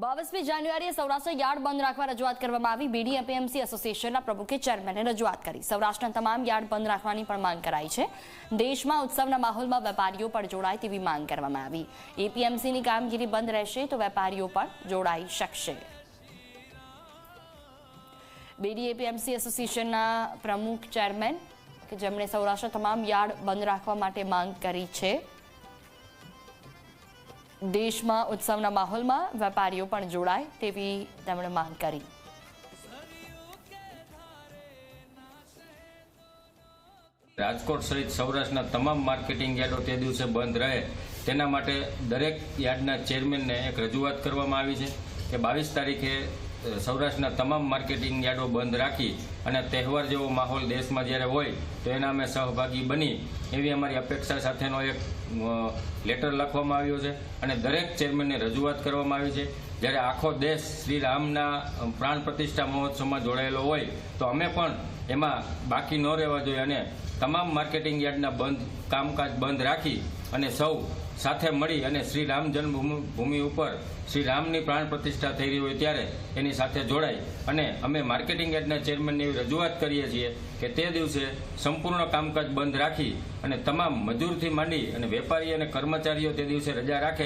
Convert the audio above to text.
બાવીસમી જાન્યુઆરીએ સૌરાષ્ટ્ર યાર્ડ બંધ રાખવા રજૂઆત કરવામાં આવી. બીડી એપીએમસી એસોસિએશનના પ્રમુખે ચેરમેને રજૂઆત કરી. સૌરાષ્ટ્રના તમામ યાર્ડ બંધ રાખવાની પણ માંગ કરાઈ છે. દેશમાં ઉત્સવના માહોલમાં વેપારીઓ પણ જોડાય તેવી માંગ કરવામાં આવી. એપીએમસીની કામગીરી બંધ રહેશે તો વેપારીઓ પણ જોડાઈ શકશે. બીડી એપીએમસી એસોસિએશનના પ્રમુખ ચેરમેન કે જેમણે સૌરાષ્ટ્ર તમામ યાર્ડ બંધ રાખવા માટે માંગ કરી છે. દેશમાં ઉત્સવના માહોલમાં વેપારીઓ પણ જોડાય તેવી તેમણે માંગ કરી. રાજકોટ સહિત સૌરાષ્ટ્રના તમામ માર્કેટિંગ યાર્ડો તે દિવસે બંધ રહે તેના માટે દરેક યાર્ડના ચેરમેનને એક રજૂઆત કરવામાં આવી છે કે બાવીસ તારીખે સૌરાષ્ટ્રના તમામ માર્કેટિંગ યાર્ડો બંધ રાખી અને તહેવાર જેવો માહોલ દેશમાં જ્યારે હોય, તો એના અમે સહભાગી બની એવી અમારી અપેક્ષા સાથેનો એક લેટર લખવામાં આવ્યો છે અને દરેક ચેરમેનને રજૂઆત કરવામાં આવી છે. જ્યારે આખો દેશ શ્રી રામના પ્રાણ પ્રતિષ્ઠા મહોત્સવમાં જોડાયેલો હોય, તો અમે પણ એમાં બાકી ન રહેવા જોઈએ અને તમામ માર્કેટિંગ યાર્ડના બંધ, કામકાજ બંધ રાખી અને સૌ સાથે મળી અને શ્રી રામ જન્મભૂમિ, ભૂમિ ઉપર શ્રી રામની પ્રાણ પ્રતિષ્ઠા થઈ રહી હોય ત્યારે એની સાથે જોડાઈ અને અમે માર્કેટિંગ યાર્ડના ચેરમેનને એવી રજૂઆત કરીએ છીએ કે તે દિવસે સંપૂર્ણ કામકાજ બંધ રાખી અને તમામ મજૂરથી માંડી અને વેપારી અને કર્મચારીઓ તે દિવસે રજા રાખે